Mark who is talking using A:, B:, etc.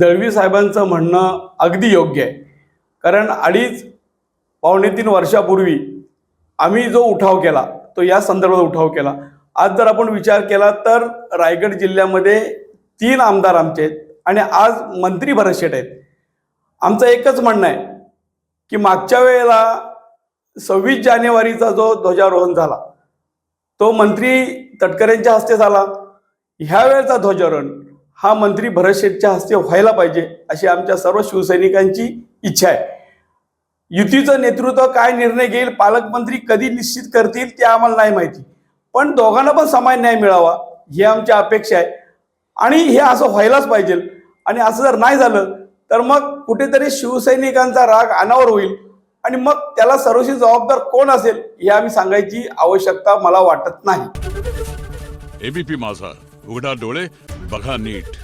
A: दळवी साहेबांचं म्हणणं अगदी योग्य आहे. कारण अडीच पावणे तीन वर्षापूर्वी आम्ही जो उठाव केला तो या संदर्भात उठाव केला. आज जर आपण विचार केला तर रायगड जिल्ह्यामध्ये तीन आमदार आमचे आहेत आणि आज मंत्री भरतशेठ आहेत. आमचं एकच म्हणणं आहे की मागच्या वेळेला सव्वीस जानेवारीचा जो ध्वजारोहण झाला तो मंत्री तटकरेंच्या हस्ते झाला. ह्या वेळेचा ध्वजारोहण हा मंत्री भरत शेठच्या हस्ते व्हायला पाहिजे अशी आमच्या सर्व शिवसैनिकांची इच्छा आहे. युतीचं नेतृत्व काय निर्णय घेईल पालकमंत्री कधी निश्चित करतील ते आम्हाला नाही माहिती. पण दोघांना पण समान न्याय मिळावा ही आमची अपेक्षा आहे. आणि हे असं व्हायलाच पाहिजे. आणि असं जर नाही झालं तर मग कुठेतरी शिवसैनिकांचा राग अनावर होईल. आणि मग त्याला सर्वशी जबाबदार कोण असेल हे आम्ही सांगायची आवश्यकता मला वाटत नाही.
B: एबीपी माझा. उघडा डोळे बघा नीट.